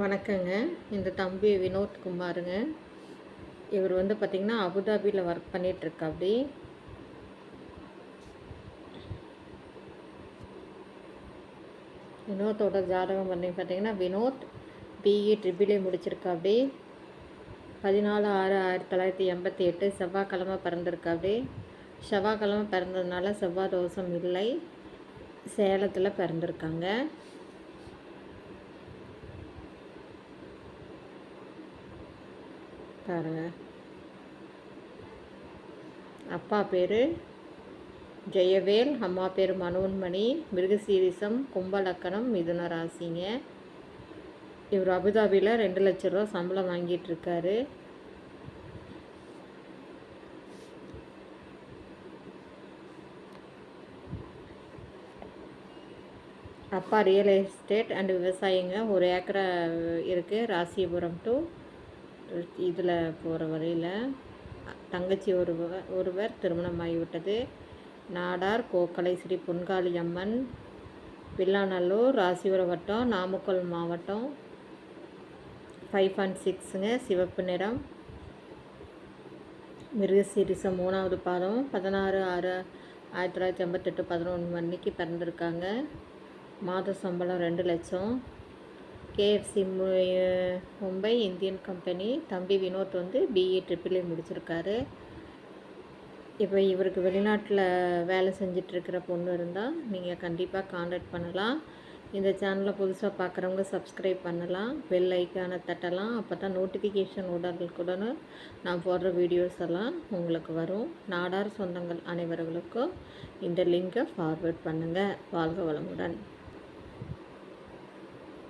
வணக்கங்க. இந்த தம்பி வினோத் குமாருங்க இவர் வந்து பார்த்திங்கன்னா அபுதாபியில் ஒர்க் பண்ணிகிட்ருக்கா அப்படி வினோத்தோட ஜாதகம் பண்ணி பார்த்தீங்கன்னா வினோத் பிஇ ட்ரிபிளே முடிச்சிருக்கா அப்படி பதினாலு ஆறு ஆயிரத்தி தொள்ளாயிரத்தி எண்பத்தி எட்டு செவ்வாய்க்கிழமை பிறந்திருக்கா அப்படி செவ்வாய்க்கிழமை பிறந்ததுனால செவ்வாய் தோஷம் இல்லை. சேலத்தில் பிறந்திருக்காங்க. பாருங்கள் அப்பா பேர் ஜெயவேல் அம்மா பேர் மனோன்மணி மிருகசீரிசம் கும்பலக்கணம் மிதுன ராசிங்க. இவர் அபுதாபியில் ரெண்டு லட்ச ரூபா சம்பளம் வாங்கிட்டுருக்காரு அப்பா ரியல் எஸ்டேட் அண்ட் விவசாயிங்க. ஒரு ஏக்கரை இருக்குது ராசிபுரம் டு இதில் போகிற வழியில் தங்கச்சி ஒருவர் ஒருவர் திருமணமாகிவிட்டது நாடார் கோக்கலை ஸ்ரீ பொன்காளி அம்மன் பில்லாநல்லூர் ராசிபுரம் வட்டம் நாமக்கல் மாவட்டம் ஃபைவ் அண்ட் சிக்ஸுங்க சிவப்பு நிறம். மிருகசீரிசம் மூணாவது பாதம் பதினாறு ஆறு ஆயிரத்தி தொள்ளாயிரத்தி ஐம்பத்தெட்டு பதினொன்று மணிக்கு பிறந்திருக்காங்க. மாத சம்பளம் ரெண்டு லட்சம். கேஎஃப்சி மும்பை இந்தியன் கம்பெனி தம்பி வினோத் வந்து பிஇ ட்ரிபிள் முடிச்சிருக்காரு. இப்போ இவருக்கு வெளிநாட்டில் வேலை செஞ்சிட்ருக்கிற பொண்ணு இருந்தால் நீங்கள் கண்டிப்பாக காண்டாக்ட் பண்ணலாம். இந்த சேனலை புதுசாக பார்க்குறவங்க சப்ஸ்கிரைப் பண்ணலாம். பெல் ஐக்கானை தட்டலாம். அப்போ தான் நோட்டிஃபிகேஷன் உடனுக்குடனே நான் போடுற வீடியோஸ் எல்லாம் உங்களுக்கு வரும். நாடார் சொந்தங்கள் அனைவர்களுக்கும் இந்த லிங்கை ஃபார்வேர்ட் பண்ணுங்கள் வாழ்க வளமுடன்.